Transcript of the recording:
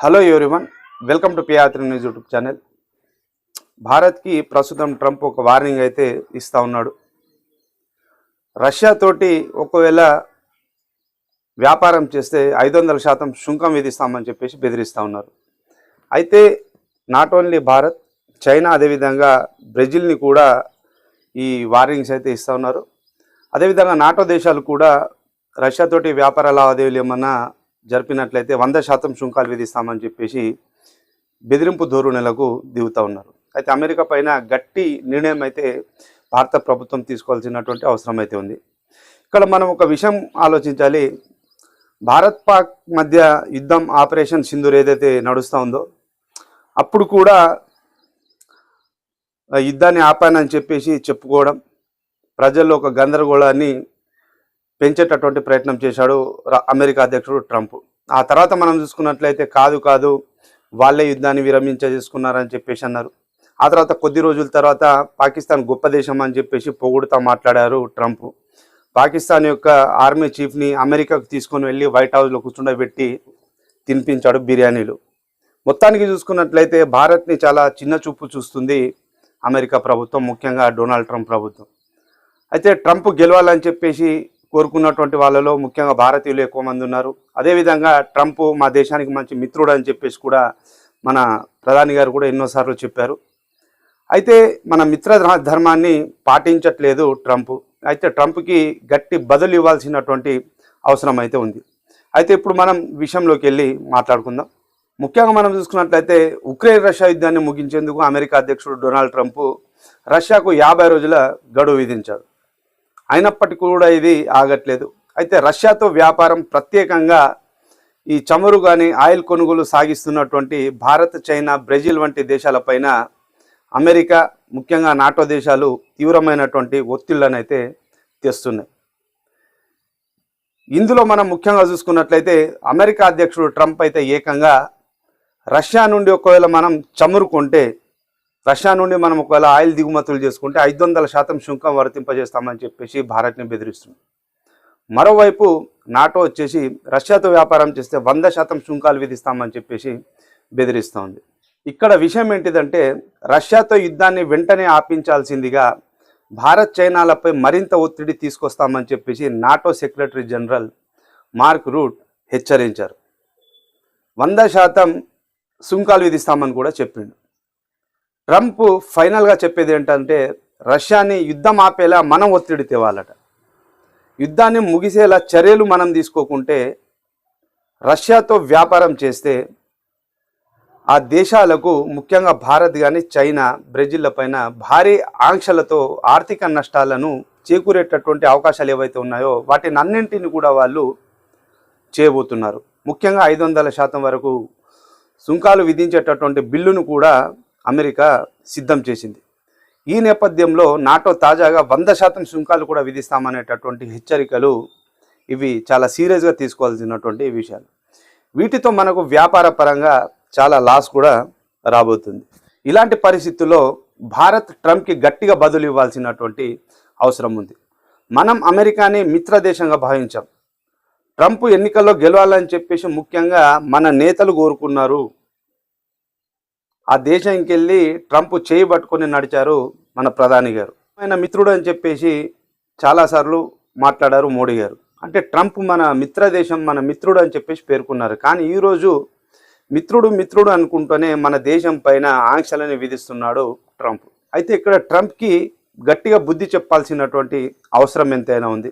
Hello everyone welcome to పియాత్రి news YouTube channel భారత్కి ప్రస్తుతం ట్రంప్ ఒక వార్నింగ్ అయితే ఇస్తూ ఉన్నాడు. రష్యా తోటి ఒకవేళ వ్యాపారం చేస్తే ఐదు వందల శాతం సుంకం విధిస్తామని చెప్పేసి బెదిరిస్తూ ఉన్నారు. అయితే నాట్ ఓన్లీ భారత్ చైనా అదేవిధంగా బ్రెజిల్ని కూడా ఈ వార్నింగ్స్ అయితే ఇస్తూ ఉన్నారు. అదేవిధంగా నాటో దేశాలు కూడా రష్యాతోటి వ్యాపార లావాదేవీలు ఏమన్నా జరిపినట్లయితే వంద శాతం సుంకాలు విధిస్తామని చెప్పేసి బెదిరింపు ధోరణులకు దిగుతూ ఉన్నారు. అయితే అమెరికా పైన గట్టి నిర్ణయం అయితే భారత ప్రభుత్వం తీసుకోవాల్సినటువంటి అవసరం అయితే ఉంది. ఇక్కడ మనం ఒక విషయం ఆలోచించాలి. భారత్ పాక్ మధ్య యుద్ధం ఆపరేషన్ సింధూర్ ఏదైతే నడుస్తూ ఉందో అప్పుడు కూడా యుద్ధాన్ని ఆపానని చెప్పేసి చెప్పుకోవడం ప్రజల్లో ఒక గందరగోళాన్ని పెంచేటటువంటి ప్రయత్నం చేశాడు అమెరికా అధ్యక్షుడు ట్రంప్. ఆ తర్వాత మనం చూసుకున్నట్లయితే కాదు కాదు వాళ్ళే యుద్ధాన్ని విరమించేసుకున్నారని చెప్పేసి అన్నారు. ఆ తర్వాత కొద్ది రోజుల తర్వాత పాకిస్తాన్ గొప్ప దేశం అని చెప్పేసి పొగుడుతా మాట్లాడారు ట్రంప్. పాకిస్తాన్ యొక్క ఆర్మీ చీఫ్ని అమెరికాకు తీసుకొని వెళ్ళి వైట్ హౌస్లో కూర్చుండబెట్టి తినిపించాడు బిర్యానీలు. మొత్తానికి చూసుకున్నట్లయితే భారత్ని చాలా చిన్న చూపు చూస్తుంది అమెరికా ప్రభుత్వం ముఖ్యంగా డొనాల్డ్ ట్రంప్ ప్రభుత్వం. అయితే ట్రంప్ గెలవాలని చెప్పేసి కోరుకున్నటువంటి వాళ్ళలో ముఖ్యంగా భారతీయులు ఎక్కువ మంది ఉన్నారు. అదేవిధంగా ట్రంప్ మా దేశానికి మంచి మిత్రుడు అని చెప్పేసి కూడా మన ప్రధాని గారు కూడా ఎన్నోసార్లు చెప్పారు. అయితే మన మిత్ర ధర్మాన్ని పాటించట్లేదు ట్రంప్. అయితే ట్రంప్కి గట్టి బదులు ఇవ్వాల్సినటువంటి అవసరం అయితే ఉంది. అయితే ఇప్పుడు మనం విషయంలోకి వెళ్ళి మాట్లాడుకుందాం. ముఖ్యంగా మనం చూసుకున్నట్లయితే ఉక్రెయిన్ రష్యా యుద్ధాన్ని ముగించేందుకు అమెరికా అధ్యక్షుడు డొనాల్డ్ ట్రంప్ రష్యాకు యాభై రోజుల గడువు విధించాడు. అయినప్పటికీ కూడా ఇది ఆగట్లేదు. అయితే రష్యాతో వ్యాపారం ప్రత్యేకంగా ఈ చమురు కానీ ఆయిల్ కొనుగోలు సాగిస్తున్నటువంటి భారత్ చైనా బ్రెజిల్ వంటి దేశాలపైన అమెరికా ముఖ్యంగా నాటో దేశాలు తీవ్రమైనటువంటి ఒత్తిళ్ళను అయితే తెస్తున్నాయి. ఇందులో మనం ముఖ్యంగా చూసుకున్నట్లయితే అమెరికా అధ్యక్షుడు ట్రంప్ అయితే ఏకంగా రష్యా నుండి ఒకవేళ మనం చమురు కొంటే రష్యా నుండి మనం ఒకవేళ ఆయిల్ దిగుమతులు చేసుకుంటే ఐదు వందల శాతం సుంకం వర్తింపజేస్తామని చెప్పేసి భారత్ని బెదిరిస్తుంది. మరోవైపు నాటో వచ్చేసి రష్యాతో వ్యాపారం చేస్తే వంద శాతం సుంకాలు విధిస్తామని చెప్పేసి బెదిరిస్తోంది. ఇక్కడ విషయం ఏంటిదంటే రష్యాతో యుద్ధాన్ని వెంటనే ఆపించాల్సిందిగా భారత్ చైనాలపై మరింత ఒత్తిడి తీసుకొస్తామని చెప్పేసి NATO secretary general Mark Rutte హెచ్చరించారు. వంద శాతం సుంకాలు విధిస్తామని కూడా చెప్పిండు. ట్రంప్ ఫైనల్గా చెప్పేది ఏంటంటే రష్యాని యుద్ధం ఆపేలా మనం ఒత్తిడి తేవాలట. యుద్ధాన్ని ముగిసేలా చర్యలు మనం తీసుకోకుంటే రష్యాతో వ్యాపారం చేస్తే ఆ దేశాలకు ముఖ్యంగా భారత్ కానీ చైనా బ్రెజిల్ల పైన భారీ ఆంక్షలతో ఆర్థిక నష్టాలను చేకూరేటటువంటి అవకాశాలు ఏవైతే ఉన్నాయో వాటిని అన్నింటిని కూడా వాళ్ళు చేయబోతున్నారు. ముఖ్యంగా ఐదు వందల శాతం వరకు సుంకాలు విధించేటటువంటి బిల్లును కూడా అమెరికా సిద్ధం చేసింది. ఈ నేపథ్యంలో నాటో తాజాగా వంద శాతం సుంకాలు కూడా విధిస్తామనేటటువంటి హెచ్చరికలు ఇవి చాలా సీరియస్గా తీసుకోవాల్సినటువంటి విషయాలు. వీటితో మనకు వ్యాపార పరంగా చాలా లాస్ కూడా రాబోతుంది. ఇలాంటి పరిస్థితుల్లో భారత్ ట్రంప్కి గట్టిగా బదులు ఇవ్వాల్సినటువంటి అవసరం ఉంది. మనం అమెరికాని మిత్ర దేశంగా భావించాం. ట్రంప్ ఎన్నికల్లో గెలవాలని చెప్పేసి ముఖ్యంగా మన నేతలు కోరుకున్నారు ఆ దేశానికి వెళ్ళి ట్రంప్ చేయి పట్టుకొని నడిచారు మన ప్రధాని గారు. ఆయన మిత్రుడు అని చెప్పేసి చాలాసార్లు మాట్లాడారు మోడీ గారు. అంటే ట్రంప్ మన మిత్ర దేశం మన మిత్రుడు అని చెప్పేసి పేర్కొన్నారు. కానీ ఈరోజు మిత్రుడు మిత్రుడు అనుకుంటూనే మన దేశం పైన ఆంక్షలని విధిస్తున్నాడు ట్రంప్. అయితే ఇక్కడ ట్రంప్కి గట్టిగా బుద్ధి చెప్పాల్సినటువంటి అవసరం ఎంతైనా ఉంది.